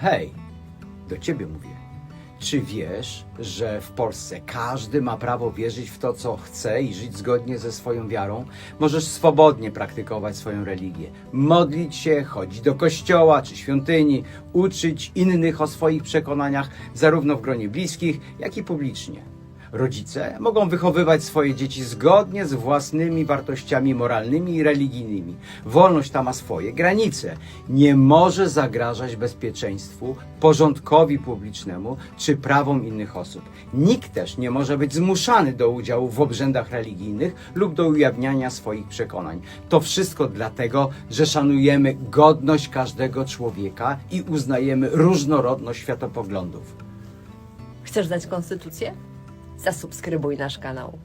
Hej, do ciebie mówię. Czy wiesz, że w Polsce każdy ma prawo wierzyć w to, co chce i żyć zgodnie ze swoją wiarą? Możesz swobodnie praktykować swoją religię, modlić się, chodzić do kościoła czy świątyni, uczyć innych o swoich przekonaniach, zarówno w gronie bliskich, jak i publicznie. Rodzice mogą wychowywać swoje dzieci zgodnie z własnymi wartościami moralnymi i religijnymi. Wolność ta ma swoje granice. Nie może zagrażać bezpieczeństwu, porządkowi publicznemu czy prawom innych osób. Nikt też nie może być zmuszany do udziału w obrzędach religijnych lub do ujawniania swoich przekonań. To wszystko dlatego, że szanujemy godność każdego człowieka i uznajemy różnorodność światopoglądów. Chcesz znać konstytucję? Zasubskrybuj nasz kanał.